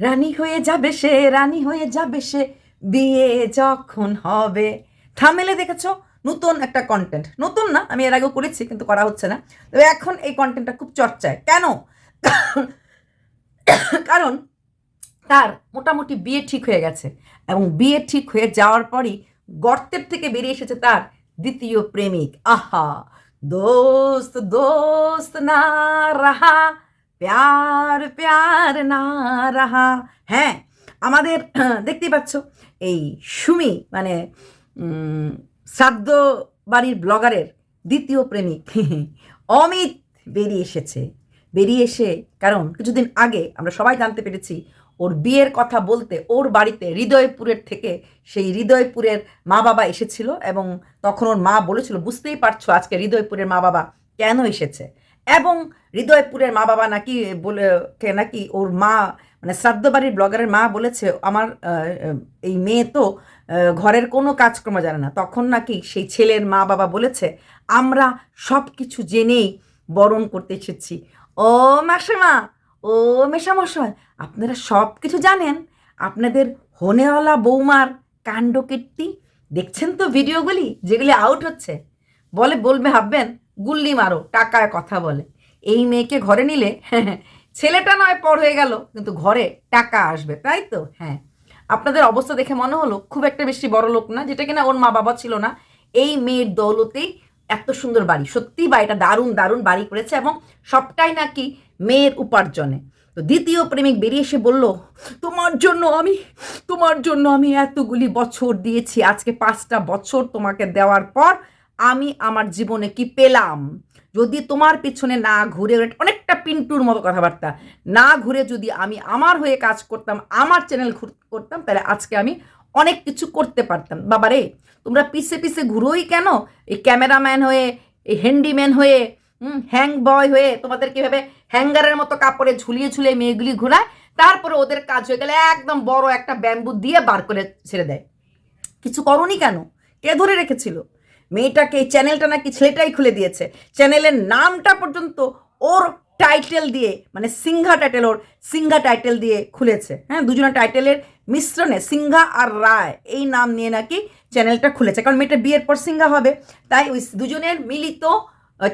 রানী হয়ে যাবে সে, রানী হয়ে যাবে সে, বিয়ে যখন হবে। থামেলে দেখেছ? নতুন একটা কন্টেন্ট নতুন না, আমি এর আগেও করেছি, কিন্তু করা হচ্ছে না। তবে এখন এই কন্টেন্টটা খুব চর্চায়। কেন? কারণ তার মোটামুটি বিয়ে ঠিক হয়ে গেছে এবং বিয়ে ঠিক হয়ে যাওয়ার পরই গর্তের থেকে বেরিয়ে এসেছে তার দ্বিতীয় প্রেমিক। আহা! দোস্ত দোস্ত না, রাহা! প্যার প্যার না রাহা। হ্যাঁ আমাদের, দেখতেই পাচ্ছ, এই সুমি মানে শ্রাদ্ধ বাড়ির ব্লগারের দ্বিতীয় প্রেমিক, অমিত বেরিয়ে এসেছে। বেরিয়ে এসে, কারণ কিছুদিন আগে আমরা সবাই জানতে পেরেছি, ওর বিয়ের কথা বলতে ওর বাড়িতে হৃদয়পুরের থেকে সেই হৃদয়পুরের মা বাবা এসেছিল এবং তখন ওর মা বলেছিল, বুঝতেই পারছ আজকে হৃদয়পুরের মা বাবা কেন এসেছে? এবং হৃদয়পুরের মা বাবা নাকি বলে, কে নাকি ওর মা মানে শ্রাদ্ধ বাড়ির ব্লগারের মা বলেছে, আমার এই মেয়ে তো ঘরের কোনো কাজকর্ম জানে না। তখন নাকি সেই ছেলের মা বাবা বলেছে, আমরা সব কিছু জেনেই বরণ করতে এসেছি। ও মাসিমা, ও মেশামশাই আপনারা সব কিছু জানেন? আপনাদের হনেওয়ালা বৌমার কাণ্ড কীর্তি দেখছেন তো ভিডিওগুলি, যেগুলি আউট হচ্ছে? বলে বলবে ভাববেন গুল্লি মারো, টাকায় কথা বলে। এই মেয়েকে ঘরে নিলে, ছেলেটা নয়, পর হয়ে গেল। কিন্তু ঘরে টাকা আসবে, তাই তো? হ্যাঁ। আপনাদের অবস্থা দেখে মনে হলো, খুব একটা বেশি বড় লোক না, যেটা কিনা ওর মা বাবা ছিল না। এই মেয়ের দৌলতেই এত সুন্দর বাড়ি। সত্যি বাড়িটা দারুণ দারুণ বাড়ি করেছে এবং সবটাই নাকি মেয়ের উপার্জনে। তো দ্বিতীয় প্রেমিক বেরিয়ে এসে বলল, তোমার জন্য আমি, তোমার জন্য আমি এতগুলি বছর দিয়েছি। আজকে পাঁচটা বছর তোমাকে দেওয়ার পর আমি আমার জীবনে কি পেলাম? যদি তোমার পিছনে না ঘুরে অনেকটা পিন্টুর মতো কথাবার্তা। না ঘুরে যদি আমি আমার হয়ে কাজ করতাম, আমার চ্যানেল করতাম, তাহলে আজকে আমি অনেক কিছু করতে পারতাম। বাবা রে তোমরা পিছে পিছে ঘুরোই কেন? এই ক্যামেরাম্যান হয়ে, এই হ্যান্ডিম্যান হয়ে, হুম হ্যাং বয় হয়ে তোমাদের কীভাবে হ্যাঙ্গারের মতো কাপড়ে ঝুলিয়ে ঝুলিয়ে মেয়েগুলি ঘুরায়? তারপরে ওদের কাজ হয়ে গেলে একদম বড় একটা ব্যাম্বু দিয়ে বার করে ছেড়ে দেয়। কিছু করনি কেন? কে ধরে রেখেছিল? মেয়েটাকে এই চ্যানেলটা নাকি ছেলেটাই খুলে দিয়েছে। চ্যানেলের নামটা পর্যন্ত ওর টাইটেল দিয়ে মানে সিংহা টাইটেল ওর সিংহা টাইটেল দিয়ে খুলেছে। হ্যাঁ দুজনের টাইটেলের মিশ্রণে সিংহা আর রায় এই নাম নিয়ে নাকি চ্যানেলটা খুলেছে। কারণ মেয়েটা বিয়ের পর সিংহা হবে। তাই ওই দুজনের মিলিত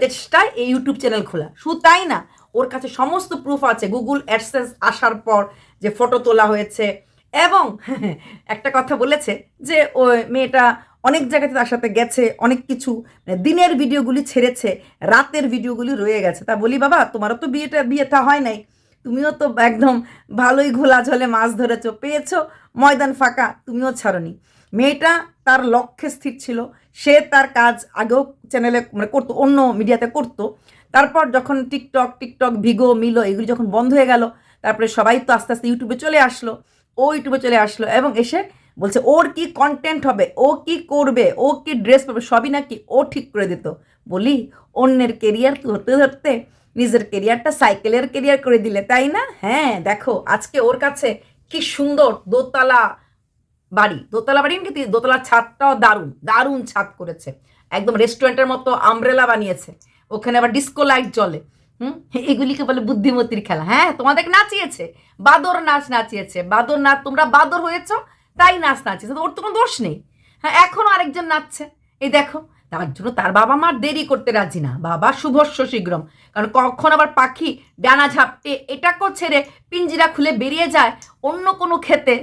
চেষ্টায় এই ইউটিউব চ্যানেল খোলা। শুধু তাই না, ওর কাছে সমস্ত প্রুফ আছে। গুগল অ্যাডসেন্স আসার পর যে ফটো তোলা হয়েছে। এবং একটা কথা বলেছে যে ওই মেয়েটা অনেক জায়গাতে তার সাথে গেছে, অনেক কিছু। মানে দিনের ভিডিওগুলি ছেড়েছে, রাতের ভিডিওগুলি রয়ে গেছে। তা বলি, বাবা, তোমারও তো বিয়েটা বিয়েটা হয় নাই। তুমিও তো একদম ভালোই ঘোলা ঝলে মাছ ধরেছ, পেয়েছ ময়দান ফাঁকা, তুমিও ছাড়নি। মেয়েটা তার লক্ষ্যে স্থির ছিল। সে তার কাজ আগেও চ্যানেলে মানে করতো, অন্য মিডিয়াতে করতো। তারপর যখন টিকটক টিকটক ভিগো মিলো এগুলি যখন বন্ধ হয়ে গেল, তারপরে সবাই তো আস্তে আস্তে ইউটিউবে চলে আসলো। ও ইউটিউবে চলে আসলো এবং এসে বলছে, ওর কি কন্টেন্ট হবে? ও কি করবে? ও কি ড্রেস পাবে সবই নাকি ও ঠিক করে দিত। বলি, অন্যের কেরিয়ার ধরতে ধরতে নিজের কেরিয়ারটা সাইকেলের কেরিয়ার করে দিলে, তাই না? হ্যাঁ দেখো, আজকে ওর কাছে কি সুন্দর দোতলা বাড়ি। দোতলা বাড়ি কিন্তু দোতলার ছাদটাও দারুণ দারুণ ছাদ করেছে। একদম রেস্টুরেন্টের মতো আমব্রেলা বানিয়েছে। ওখানে আবার ডিস্কো লাইট জ্বলে। হুম? এগুলিকে বলে বুদ্ধিমতির খেলা। হ্যাঁ তোমাদেরকে নাচিয়েছে। বাদর নাচ নাচিয়েছে। বাদর নাচ, তোমরা বাদর হয়েছো? তাই নাচ নাচিয়েছে তো ওর তো কোনো দোষ নেই। হ্যাঁ এখনও আরেকজন নাচছে। এই দেখো, তার জন্য তার বাবা মার দেরি করতে রাজি না। বাবা শুভস্য শীঘ্রম কারণ কখন আবার পাখি ডানা ঝাপটে এটাকেও ছেড়ে পিঞ্জিরা খুলে বেরিয়ে যায় অন্য কোনো খেতে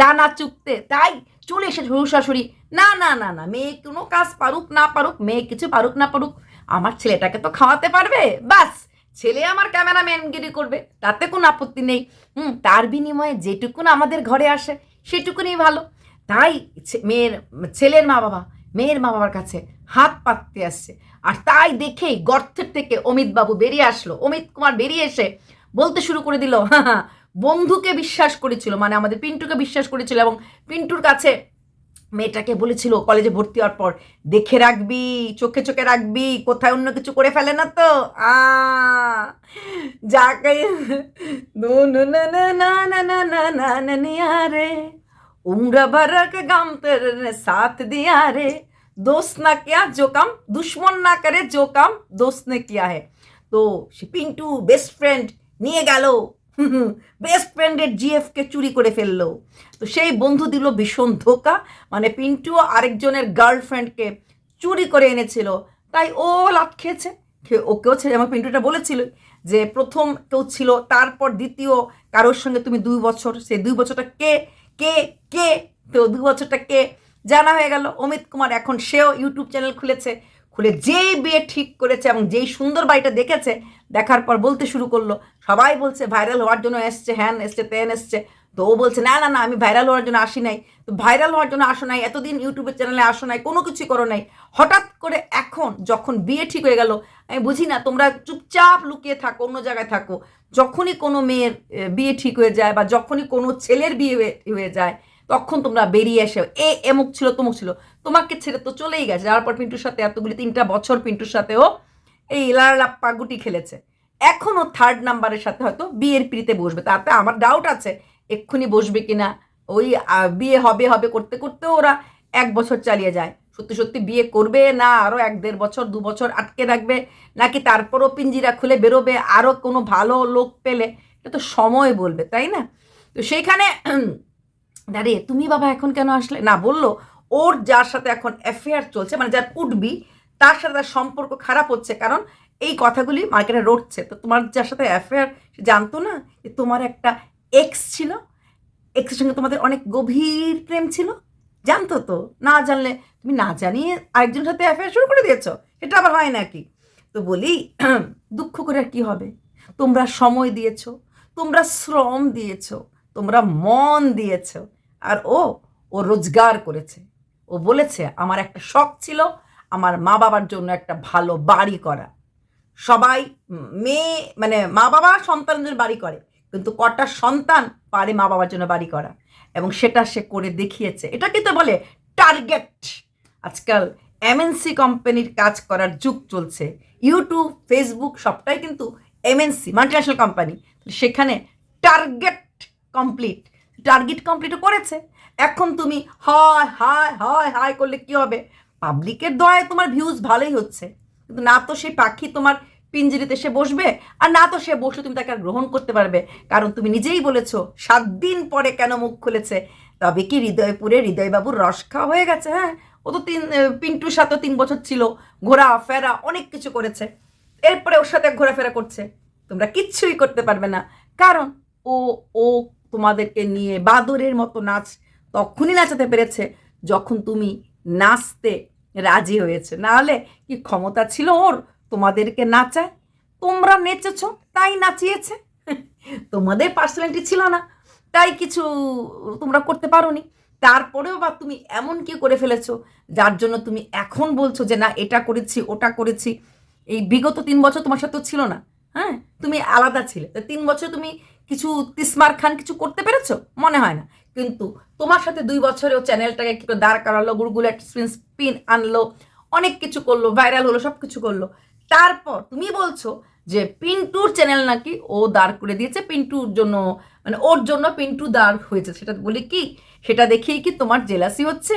দানা চুকতে। তাই চলে এসে শ্বশুর শাশুড়ি। না না না না, মেয়ে কোনো কাজ পারুক না পারুক, মেয়ে কিছু পারুক না পারুক, আমার ছেলেটাকে তো খাওয়াতে পারবে। বাস, ছেলে আমার ক্যামেরাম্যানগিরি করবে, তাতে কোনো আপত্তি নেই। হুম, তার বিনিময়ে যেটুকুন আমাদের ঘরে আসে সেটুকুনই ভালো। তাই মেয়ের, ছেলের মা বাবা মেয়ের মা বাবার কাছে হাত পাততে আসছে। আর তাই দেখেই গর্তের থেকে অমিত বাবু বেরিয়ে আসলো। অমিত কুমার বেরিয়ে এসে বলতে শুরু করে দিল হ্যাঁ বন্ধুকে বিশ্বাস করেছিল। মানে আমাদের পিন্টুকে বিশ্বাস করেছিল এবং পিন্টুর কাছে মেয়েটাকে বলেছিল, কলেজে ভর্তি হওয়ার পর দেখে রাখবি, চোখে চোখে রাখবি, কোথায় অন্য কিছু করে ফেলে না তো? যাকে উমরা গাম সাথ দিয়া রে। দোস্ত না কিয়া, জো কাম, দুশ্মন না করে জো কাম দোস্ত নে কিয়া হে। তো সে পিন্টু বেস্ট ফ্রেন্ড নিয়ে গেল। বেস্ট ফ্রেন্ডের জিএফকে চুরি করে ফেলল। তো সেই বন্ধু দিল ভীষণ ধোকা মানে পিন্টুও আরেকজনের গার্লফ্রেন্ডকে চুরি করে এনেছিল। তাই ও লাভ খেয়েছে। ওকেও ছেড়ে, আমার পিন্টুটা বলেছিল যে প্রথম কেউ ছিল, তারপর দ্বিতীয় কারোর সঙ্গে তুমি দুই বছর সেই দুই বছরটা কে কে কে, তো দুই বছরটা কে জানা হয়ে গেল। অমিত কুমার এখন সেও ইউটিউব চ্যানেল খুলেছে। খুলে যেই বিয়ে ঠিক করেছে এবং যেই সুন্দর বাড়িটা দেখেছে দেখার পর বলতে শুরু করল। সবাই বলছে, ভাইরাল হওয়ার জন্য এসছে, হ্যান এসছে, তেন এসছে। তো ও বলছে, না না না, আমি ভাইরাল হওয়ার জন্য আসি নাই। তো ভাইরাল হওয়ার জন্য আসো নাই, এতদিন ইউটিউবের চ্যানেলে আসো নাই, কোনো কিছুই করো নাই। হঠাৎ করে এখন যখন বিয়ে ঠিক হয়ে গেল, আমি বুঝি না, তোমরা চুপচাপ লুকিয়ে থাকো, অন্য জায়গায় থাকো। যখনই কোনো মেয়ের বিয়ে ঠিক হয়ে যায় বা যখনই কোনো ছেলের বিয়ে হয়ে- হয়ে যায়, তখন তোমরা বেরিয়ে এসে। এ, এমুক ছিল, তমুক ছিল। তোমাকে ছেড়ে তো চলেই গেছে। যাওয়ার পর পিন্টুর সাথে এতগুলি, তিনটা বছর পিন্টুর সাথেও এই লাপ্পা গুটি খেলেছে। এখনও থার্ড নাম্বারের সাথে হয়তো বিয়ের পিড়িতে বসবে। তাতে আমার ডাউট আছে, এক্ষুনি বসবে কিনা? ওই বিয়ে হবে হবে করতে করতে ওরা এক বছর চালিয়ে যায়। সত্যি সত্যি বিয়ে করবে না আরও এক দেড় বছর, দু বছর আটকে রাখবে, নাকি তারপরও পিঞ্জিরা খুলে বেরোবে আরও কোনো ভালো লোক পেলে? এটা তো সময় বলবে, তাই না? তো সেইখানে দাঁড়িয়ে, তুমি বাবা এখন কেন আসলে? না, বলল, ওর যার সাথে এখন অ্যাফেয়ার চলছে মানে যার উঠবি তার সাথে তার সম্পর্ক খারাপ হচ্ছে, কারণ এই কথাগুলি মার্কেটে রটছে। তো তোমার যার সাথে অ্যাফেয়ার জানতো না যে তোমার একটা এক্স ছিল। এক্সের সঙ্গে তোমাদের অনেক গভীর প্রেম ছিল। জানতো তো। না জানলে তুমি না জানিয়ে আরেকজনের সাথে অ্যাফেয়ার শুরু করে দিয়েছ। এটা আবার হয় নাকি? তো বলি, দুঃখ করে আর কি হবে? তোমরা সময় দিয়েছ, তোমরা শ্রম দিয়েছ, তোমরা মন দিয়েছ, আর ও ও রোজগার করেছে। ও বলেছে, আমার একটা শখ ছিল আমার মা বাবার জন্য একটা ভালো বাড়ি করা। সবাই মেয়ে মানে মা বাবা সন্তানের জন্য বাড়ি করে, কিন্তু কটা সন্তান পারে মা বাবার জন্য বাড়ি করা। এবং সেটা সে করে দেখিয়েছে। এটা কিন্তু বলে টার্গেট। আজকাল এমএনসি কোম্পানির কাজ করার যুগ চলছে। ইউটিউব, ফেসবুক, সবটাই কিন্তু এমএনসি মাল্টিন্যাশনাল কোম্পানি। সেখানে টার্গেট কমপ্লিট। টার্গেট কমপ্লিটও করেছে। এখন তুমি হয়, হায় হয়, হায় করলে কি হবে? পাবলিকের দয়ায় তোমার ভিউজ ভালোই হচ্ছে। কিন্তু না তো সেই পাখি তোমার পিঞ্জিরিতে সে বসবে, আর না তো সে বসে তুমি তাকে আর গ্রহণ করতে পারবে। কারণ তুমি নিজেই বলেছ, সাত দিন পরে কেন মুখ খুলেছে? তবে কি হৃদয়পুরে হৃদয়বাবুর রস খাওয়া হয়ে গেছে হ্যাঁ? ও তো তিন পিন্টুর সাথে তিন বছর ছিল, ঘোরা, ফেরা, অনেক কিছু করেছে। এরপরে ওর সাথে ঘোরাফেরা করছে। তোমরা কিচ্ছুই করতে পারবে না। কারণ ও ও তোমাদেরকে নিয়ে বাদরের মতো নাচ তখনই নাচাতে পেরেছে, যখন তুমি নাচতে রাজি হয়েছে। নাহলে কি ক্ষমতা ছিল ওর? তোমাদেরকে নাচায়? তোমরা নেচেছ, তাই নাচিয়েছে। তোমাদের পার্সোনালিটি ছিল না। তাই কিছু তোমরা করতে পারোনি। তারপরেও বা তুমি এমন কি করে ফেলেছো? যার জন্য তুমি এখন বলছো যে, না, এটা করেছি, ওটা করেছি। এই বিগত তিন বছর তোমার সাথে ছিল না। হ্যাঁ? তুমি আলাদা ছিলে। তো তিন বছর তুমি কিছু তিসমার খান কিছু করতে পেরেছ? মনে হয় না। কিন্তু তোমার সাথে দুই বছরে ও চ্যানেলটাকে কি করে দাঁড় করালো, গুরুগুলো একটা স্পিন স্পিন আনলো, অনেক কিছু করল ভাইরাল হলো, সব কিছু করল। তারপর তুমি বলছো যে পিন্টুর চ্যানেল নাকি ও দাঁড় করে দিয়েছে, পিন্টুর জন্য মানে ওর জন্য পিন্টু দাঁড় হয়েছে। সেটা বলি কি, সেটা দেখেই কি তোমার জেলাসি হচ্ছে?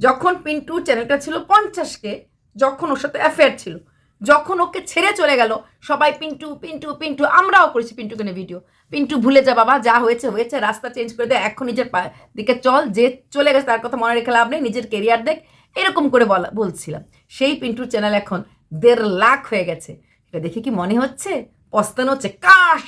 যখন পিন্টুর চ্যানেলটা ছিল পঞ্চাশকে যখন ওর সাথে অ্যাফেয়ার ছিল যখন ওকে ছেড়ে চলে গেল, সবাই পিন্টু পিন্টু পিন্টু, আমরাও করেছি পিন্টুকে নিয়ে ভিডিও পিন্টু ভুলে যা বাবা, যা হয়েছে হয়েছে, রাস্তা চেঞ্জ করে দে, এখন নিজের দিকে চল, যে চলে গেছে তার কথা মনে রেখে লাভ নেই, নিজের কেরিয়ার দেখ, এরকম করে বলা বলছিলাম। সেই পিন্টুর চ্যানেল এখন দেড় লাখ হয়ে গেছে। এটা দেখে কি মনে হচ্ছে? পস্তানো হচ্ছে, কাশ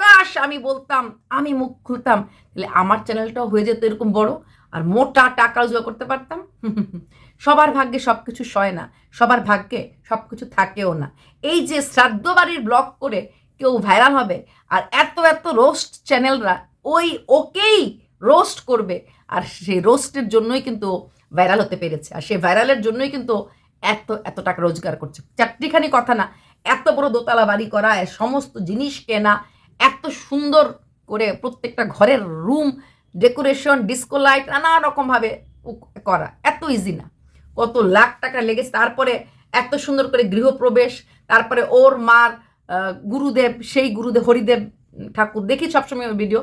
কাশ, আমি বলতাম, আমি মুখ খুলতাম। তাহলে আমার চ্যানেলটাও হয়ে যেত এরকম বড়, আর মোটা টাকা রোজগার করতে পারতাম? সবার ভাগ্যে সব কিছু সয় না, সবার ভাগ্যে সব কিছু থাকেও না। এই যে শ্রাদ্ধ বাড়ির ব্লগ করে কেউ ভাইরাল হবে আর এত এত রোস্ট চ্যানেলরা ওই ওকেই রোস্ট করবে, আর সেই রোস্টের জন্যই কিন্তু ভাইরাল হতে পেরেছে। আর সেই ভাইরালের জন্যই কিন্তু এত এত টাকা রোজগার করছে। চারটিখানি কথা না, এত বড় দোতলা বাড়ি করা সমস্ত জিনিস কেনা, এত সুন্দর করে প্রত্যেকটা ঘরের রুম ডেকোরেশন ডিস্কো লাইট নানা রকমভাবে করা, এত ইজি না। কত লাখ টাকা লেগেছে। তারপরে এত সুন্দর করে গৃহপ্রবেশ, তারপরে ওর মার গুরুদেব, সেই গুরুদেব, হরিদেব ঠাকুর দেখি সবসময় ভিডিও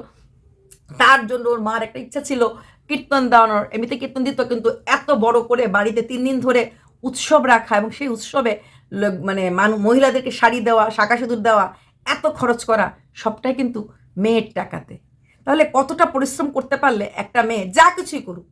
তার জন্য ওর মার একটা ইচ্ছা ছিল কীর্তন দেওয়ানোর। এমনিতে কীর্তন দিত, কিন্তু এত বড় করে বাড়িতে তিন দিন ধরে উৎসব রাখা এবং সেই উৎসবে মানে মানুষ মহিলাদেরকে শাড়ি দেওয়া শাঁকা সিঁদুর দেওয়া, এত খরচ করা সবটাই কিন্তু মেয়ের টাকাতে। তাহলে কতটা পরিশ্রম করতে পারলে একটা মেয়ে যা কিছুই করুক,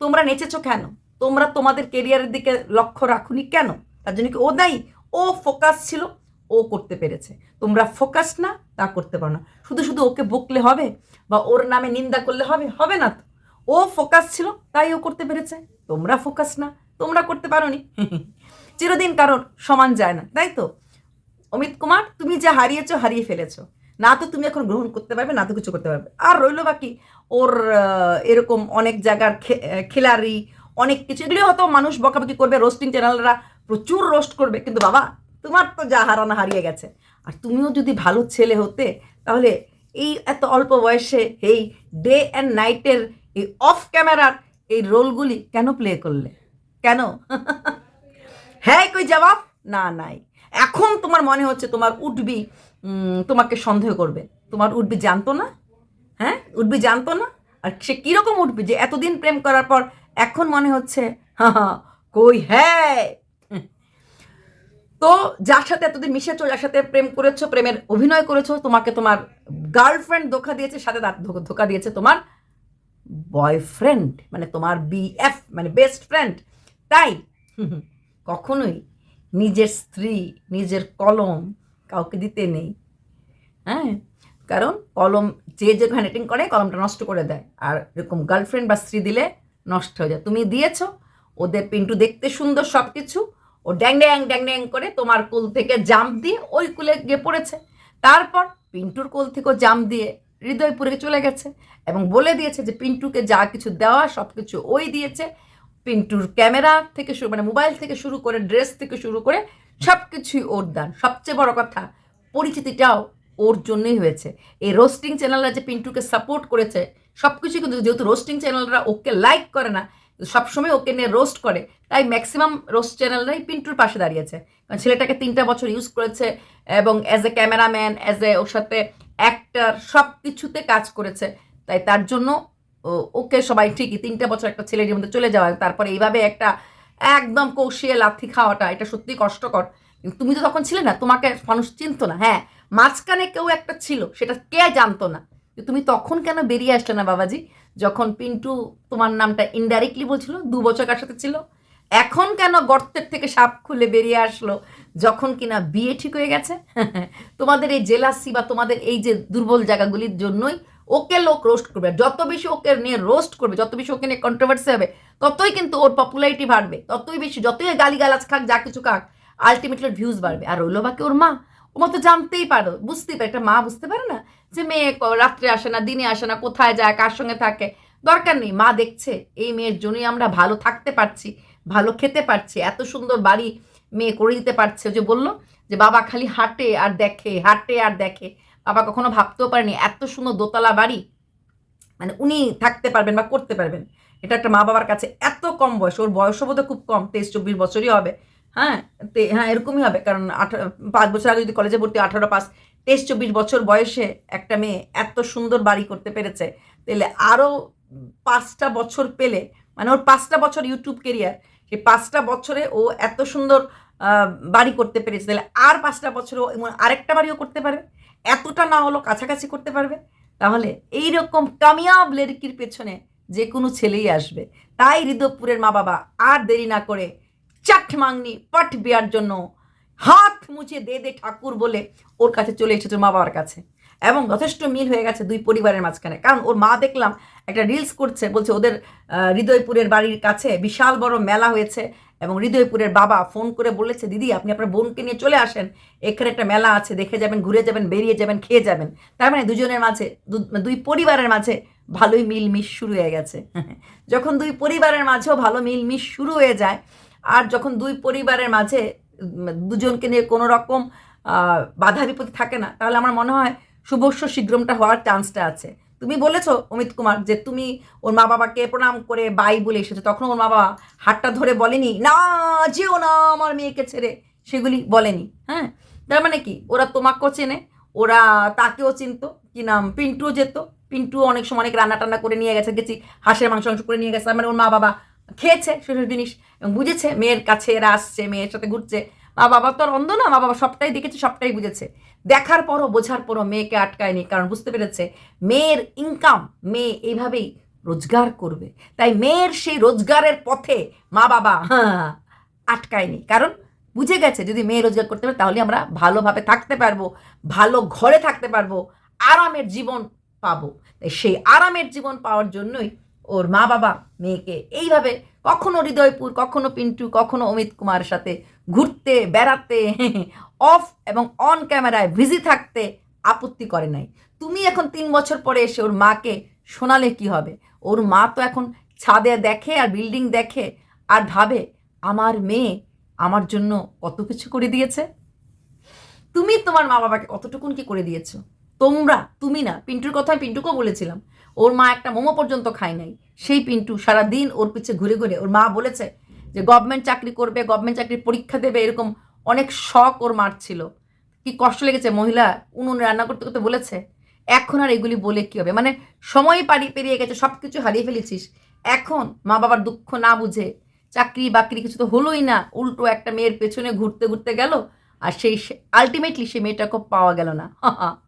তোমরা নেচেছো কেন? তোমরা তোমাদের কেরিয়ারের দিকে লক্ষ্য রাখুনি কেন? তার জন্য কি ও নাই ও ফোকাস ছিল ও করতে পেরেছে। তোমরা ফোকাস না তা করতে পারো না। শুধু শুধু ওকে বকলে হবে বা ওর নামে নিন্দা করলে হবে? হবে না তো। ও ফোকাস ছিল তাই ও করতে পেরেছে। তোমরা ফোকাস না তোমরা করতে পারোনি। চিরদিন কারণ সমান যায় না তাই তো? অমিত কুমার তুমি যা হারিয়েছো হারিয়ে ফেলেছো। না তো তুমি এখন গ্রহণ করতে পারবে না তো কিছু করতে পারবে। আর রইল বাকি ওর এরকম অনেক জায়গার খে- আহ, খিলাড়ি অনেক কিছু। এগুলি হয়তো মানুষ বকাবকি করবে রোস্টিং চ্যানেলরা প্রচুর রোস্ট করবে, কিন্তু বাবা, তোমার তো যা হারানো হারিয়ে গেছে। আর তুমিও যদি ভালো ছেলে হতে, তাহলে এই এত অল্প বয়সে এই ডে অ্যান্ড নাইটের এই অফ ক্যামেরার এই রোলগুলি কেন প্লে করলে? কেন? হ্যাঁ কই জবাব না, নাই। এখন তোমার মনে হচ্ছে তোমার উঠবি তোমাকে সন্দেহ করবে। তোমার উঠবি জানতো না? হ্যাঁ? উঠবি জানতো না? আর সে কীরকম উঠবি যে এতদিন প্রেম করার পর এখন মনে হচ্ছে, হা হা, কই হ্যাঁ। তো যার সাথে এতদিন মিশেছো, যার সাথে প্রেম করেছ, প্রেমের অভিনয় করেছ, তোমাকে তোমার গার্লফ্রেন্ড ধোকা দিয়েছে, সাথে তার ধোকা- দিয়েছে তোমার বয়ফ্রেন্ড মানে তোমার বিএফ মানে বেস্ট ফ্রেন্ড তাই কখনোই নিজের স্ত্রী, নিজের কলম কাউকে দিতে নেই হ্যাঁ? কারণ কলম যে যে হ্যান্ডরাইটিং করে, কলমটা নষ্ট করে দেয়। আর এরকম গার্লফ্রেন্ড বা স্ত্রী দিলে নষ্ট হয়ে যায়। তুমি দিয়েছ, ওদের পিন্টু দেখতে সুন্দর সব কিছু ও ড্যাং ড্যাং ড্যাং ড্যাং করে তোমার কুল থেকে জাম্প দিয়ে ওই কুলে গিয়ে পড়েছে। তারপর পিন্টুর কোল থেকেও জাম্প দিয়ে হৃদয়পুরে চলে গেছে এবং বলে দিয়েছে যে পিন্টুকে যা কিছু দেওয়া সব কিছু ওই দিয়েছে। পিন্টুর ক্যামেরা থেকে শুরু মানে মোবাইল থেকে শুরু করে, ড্রেস থেকে শুরু করে সব কিছুই ওর দান। সবচেয়ে বড় কথা, পরিচিতিটাও ওর জন্যই হয়েছে। এই রোস্টিং চ্যানেলরা যে পিন্টুকে সাপোর্ট করেছে সব কিছুই কিন্তু যেহেতু রোস্টিং চ্যানেলরা ওকে লাইক করে না, সবসময় ওকে নিয়ে রোস্ট করে, তাই ম্যাক্সিমাম রোস্ট চ্যানেলরাই পিন্টুর পাশে দাঁড়িয়েছে। কারণ ছেলেটাকে তিনটা বছর ইউজ করেছে এবং as a cameraman as a ওর সাথে অ্যাক্টার সব কিছুতে কাজ করেছে। তাই তার জন্য ওকে সবাই ঠিকই তিনটা বছর একটা ছেলের মধ্যে চলে যাওয়া। তারপরে এইভাবে একটা একদম কৌশিয়ে লাথি খাওয়াটা, এটা সত্যি কষ্টকর। তুমি তো তখন ছিলে না, তোমাকে মানুষ চিনতো না। হ্যাঁ মাঝখানে কেউ একটা ছিল, সেটা কে জানতো না? তো তুমি তখন কেন বেরিয়ে আসলে না বাবাজি? যখন পিন্টু তোমার নামটা ইনডাইরেক্টলি বলছিল, দু বছর কার সাথে ছিল, এখন কেন গর্তের থেকে সাপ খুলে বেরিয়ে আসলো, যখন কিনা বিয়ে ঠিক হয়ে গেছে, তোমাদের এই জেলাসি বা তোমাদের এই যে দুর্বল জায়গাগুলির জন্যই ওকে লোক রোস্ট করবে। যত বেশি ওকে নিয়ে রোস্ট করবে, যত বেশি ওকে নিয়ে কন্ট্রোভার্সি হবে, ততই কিন্তু ওর পপুলারিটি বাড়বে, ততই বেশি, যতই গালিগালাজ খাক, যা কিছু খাক আলটিমেটলি ভিউজ বাড়বে। আর রইল বাকি ওর মা। ও মতো জানতেই পারো, বুঝতেই পারে, একটা মা বুঝতে পারে না যে মেয়ে রাত্রে আসে না, দিনে আসে না, কোথায় যায়, কার সঙ্গে থাকে। দরকার নেই, মা দেখছে, এই মেয়ের জন্যই আমরা ভালো থাকতে পারছি, ভালো খেতে পারছি, এত সুন্দর বাড়ি মেয়ে করে দিতে পারছে। যে বলল যে বাবা খালি হাঁটে আর দেখে, হাঁটে আর দেখে। বাবা কখনো ভাবতেও পারেনি, এত সুন্দর দোতলা বাড়ি মানে উনি থাকতে পারবেন বা করতে পারবেন। এটা একটা মা বাবার কাছে এত কম বয়স, ওর বয়সও বোধহয় খুব কম, তেইশ, চব্বিশ বছরই হবে। হ্যাঁ হ্যাঁ এরকমই হবে। কারণ আঠারো পাঁচ বছর আগে যদি কলেজে ভর্তি, আঠারো পাস, তেইশ, চব্বিশ বছর বয়সে একটা মেয়ে এত সুন্দর বাড়ি করতে পেরেছে, তাহলে আরও পাঁচটা বছর পেলে মানে ওর পাঁচটা বছর ইউটিউব কেরিয়ার সেই পাঁচটা বছরে ও এত সুন্দর বাড়ি করতে পেরেছে, তাহলে আর পাঁচটা বছরে আরেকটা বাড়িও করতে পারবে এতটা না হলো কাছাকাছি করতে পারবে। তাহলে এই রকম কামিয়াব লেরিকির পেছনে যে কোনো ছেলেই আসবে। তাই হৃদয়পুরের মা বাবা আর দেরি না করে চাট মাংনি পাট বিয়ার জন্য হাত মুছে দে দে ঠাকুর বলে ওর কাছে চলে এসেছে মা বাবার কাছে। এবং যথেষ্ট মিল হয়ে গেছে দুই পরিবারের মাঝখানে। কারণ ওর মা দেখলাম একটা রিলস করছে, বলছে ওদের হৃদয়পুরের বাড়ির কাছে বিশাল বড় মেলা হয়েছে এবং হৃদয়পুরের বাবা ফোন করে বলেছে, দিদি, আপনি আপনার বোনকে নিয়ে চলে আসেন। এখানে একটা মেলা আছে, দেখে যাবেন, ঘুরে যাবেন, বেরিয়ে যাবেন, খেয়ে যাবেন। তার মানে দুজনের মাঝে, দু- দুই পরিবারের মাঝে ভালোই মিলমিশ শুরু হয়ে গেছে। যখন দুই পরিবারের মাঝেও ভালো মিলমিশ শুরু হয়ে যায় আর যখন দুই পরিবারের মাঝে দুজনকে নিয়ে কোনো রকম বাধা বিপত্তি থাকে না, তাহলে আমার মনে হয় শুভস্য শীঘ্রমটা হওয়ার চান্সটা আছে। তুমি বলেছ, অমিত কুমার, যে তুমি ওর মা বাবাকে প্রণাম করে বাই বলে এসেছ তখন ওর মা বাবা হাতটা ধরে বলেনি, না, যেও না আমার মেয়েকে ছেড়ে। সেগুলি বলেনি হ্যাঁ? তার মানে কি? ওরা তোমাকেও চেনে, ওরা তাকেও চিনতো, কি নাম? পিন্টুও যেত পিন্টু অনেক সময় অনেক রান্না টান্না করে নিয়ে গেছে, গেছি, হাঁসের মাংস মাংস করে নিয়ে গেছে মানে ওর মা বাবা খেয়েছে সেসব জিনিস এবং বুঝেছে মেয়ের কাছে এরা আসছে মেয়ের সাথে ঘুরছে। মা বাবা তো আর অন্ধ না মা বাবা সবটাই দেখেছে সবটাই বুঝেছে। দেখার পরও বোঝার পরও মেয়েকে আটকায়নি কারণ বুঝতে পেরেছে মেয়ের ইনকাম মেয়ে এইভাবেই রোজগার করবে। তাই মেয়ের সেই রোজগারের পথে মা বাবা হ্যাঁ। আটকায়নি। কারণ বুঝে গেছে যদি মেয়ে রোজগার করতে পারে তাহলে আমরা ভালোভাবে থাকতে পারব ভালো ঘরে থাকতে পারব আরামের জীবন পাবো। তাই সেই আরামের জীবন পাওয়ার জন্যই ওর মা বাবা মেয়েকে এইভাবে কখনো হৃদয়পুর, কখনো পিন্টু, কখনো অমিত কুমারের সাথে ঘুরতে, বেড়াতে অফ এবং অন ক্যামেরায় বিজি থাকতে আপত্তি করে নাই। তুমি এখন তিন বছর পরে এসে ওর মাকে শোনালে কি হবে? ওর মা তো এখন ছাদে দেখে আর বিল্ডিং দেখে আর ভাবে, আমার মেয়ে আমার জন্য কত কিছু করে দিয়েছে? তুমি তোমার মা বাবাকে কতটুকুন কি করে দিয়েছ? তোমরা, তুমি না, পিন্টুর কথা পিন্টুকেও বলেছিলাম, ওর মা একটা মোমো পর্যন্ত খায় নাই। সেই পিন্টু সারা দিন ওর পিছে ঘুরে ঘুরে, ওর মা বলেছে যে গভর্নমেন্ট চাকরি করবে গভর্নমেন্ট চাকরির পরীক্ষা দেবে, এরকম অনেক শখ ওর মার ছিল। কি কষ্ট লেগেছে, মহিলা উনুনে রান্না করতে করতে বলেছে, এখন আর এগুলি বলে কি হবে? মানে সময় পাড়ি পেরিয়ে গেছে সব কিছু হারিয়ে ফেলেছিস। এখন মা বাবার দুঃখ না বুঝে চাকরি বাকরি কিছু তো হলোই না, উল্টো একটা মেয়ের পেছনে ঘুরতে ঘুরতে গেল, আর সেই আলটিমেটলি সেই মেয়েটাকে পাওয়া গেল না।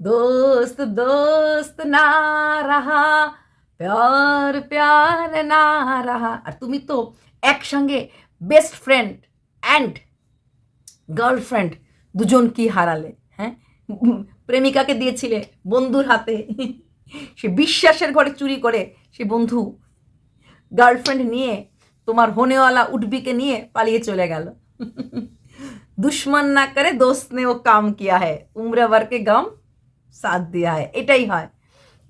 दोस्त दोस्त না রাহা প্যার প্যার না রাহা আর তুমি তো একসঙ্গে বেস্ট ফ্রেন্ড অ্যান্ড গার্লফ্রেন্ড দুজন কি হারালে হ্যাঁ উম, প্রেমিকাকে দিয়েছিলে বন্ধুর হাতে সে বিশ্বাসের ঘরে চুরি করে সে বন্ধু গার্লফ্রেন্ড নিয়ে তোমার হোনেওয়ালা উঠবিকে নিয়ে পালিয়ে চলে গেল দুশ্মন না করে দোস্ত নে ও কাম কিয়া है। উম্র ভর কে গাম সাথ দিয়া है। এটাই হয়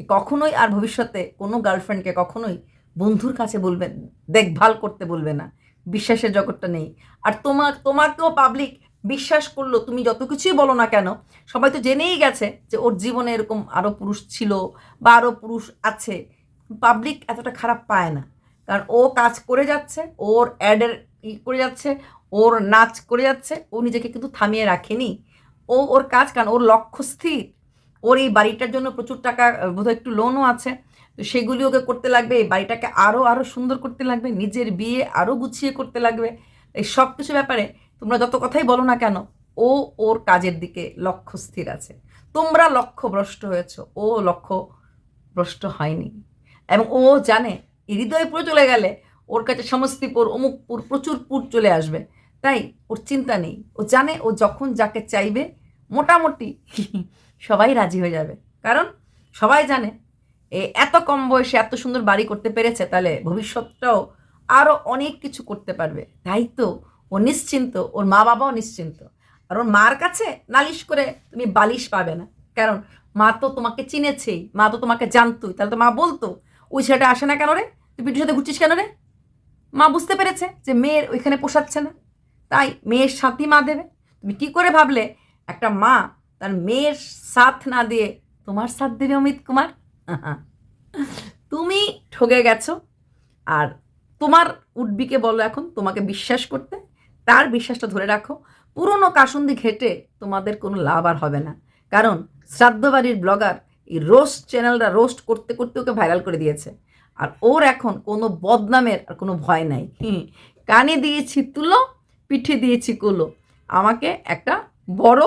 কখনোই আর ভবিষ্যতে কোনো গার্লফ্রেন্ডকে কখনোই বন্ধুর কাছে বলবেন দেখভাল করতে বলবে না বিশ্বাসের জগৎটা নেই আর তোমার তোমাকেও পাবলিক বিশ্বাস করল, তুমি যত কিছুই বলো না কেন, সবাই তো জেনেই গেছে যে ওর জীবনে এরকম আরও পুরুষ ছিল বা আরও পুরুষ আছে। পাবলিক এতটা খারাপ পায় না। কারণ ও কাজ করে যাচ্ছে, ওর অ্যাডের ই করে যাচ্ছে ওর নাচ করে যাচ্ছে, ও নিজেকে কিন্তু থামিয়ে রাখেনি। ও ওর কাজ কারণ ওর লক্ষ্য স্থির। ওর এই বাড়িটার জন্য প্রচুর টাকা বোধহয় একটু লোনও আছে। তো সেগুলি ওকে করতে লাগবে, এই বাড়িটাকে আরও আরও সুন্দর করতে লাগবে, নিজের বিয়ে আরও গুছিয়ে করতে লাগবে। এই সব কিছু ব্যাপারে তোমরা যত কথাই বলো না কেন, ও ওর কাজের দিকে লক্ষ্য স্থির আছে। তোমরা লক্ষ্য ভ্রষ্ট হয়েছ, ও লক্ষ্য ভ্রষ্ট হয়নি। এবং ও জানে হৃদয়পুরে চলে গেলে, ওর কাছে সমস্তিপুর অমুকপুর প্রচুর পুর চলে আসবে। তাই ওর চিন্তা নেই। ও জানে ও যখন যাকে চাইবে, মোটামুটি সবাই রাজি হয়ে যাবে। কারণ সবাই জানে এত কম বয়সে এত সুন্দর বাড়ি করতে পেরেছে, তাহলে ভবিষ্যৎটাও আরও অনেক কিছু করতে পারবে। তাই তো, ও নিশ্চিন্ত, ওর মা বাবাও নিশ্চিন্ত। আর ওর মার কাছে নালিশ করে তুমি বালিশ পাবে না। কারণ মা তো তোমাকে চিনেছেই, মা তো তোমাকে জানতোই। তাহলে তো মা বলতো, ওই ছেলেটা আসে না কেন রে? তুই পিঠুর সাথে ঘুরছিস কেন রে? মা বুঝতে পেরেছে যে মেয়ের ওইখানে পোষাচ্ছে না। তাই মেয়ের সাথই মা দেবে। তুমি কী করে ভাবলে, একটা মা তার মেয়ের সাথ না দিয়ে তোমার সাথ দেবে অমিত কুমার? তুমি ঠকে গেছো। আর তোমার উডবিকে বলো এখন, তোমাকে বিশ্বাস করতে। তার বিশ্বাসটা ধরে রাখো, পুরনো কাসুন্দি ঘেটে তোমাদের কোনো লাভ আর হবে না। কারণ শ্রাদ্ধবাড়ির ব্লগার এই রোস্ট চ্যানেলটা রোস্ট করতে করতে ওকে ভাইরাল করে দিয়েছে। আর ওর এখন কোনো বদনামের আর কোনো ভয় নাই। কানে দিয়েছি তুলো পিঠে দিয়েছি কুলো। আমাকে একটা বড়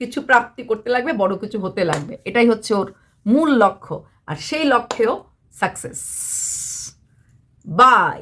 কিছু প্রাপ্তি করতে লাগবে, বড় কিছু হতে লাগবে। এটাই হচ্ছে ওর মূল লক্ষ্য। আর সেই লক্ষ্যেও সাকসেস বাই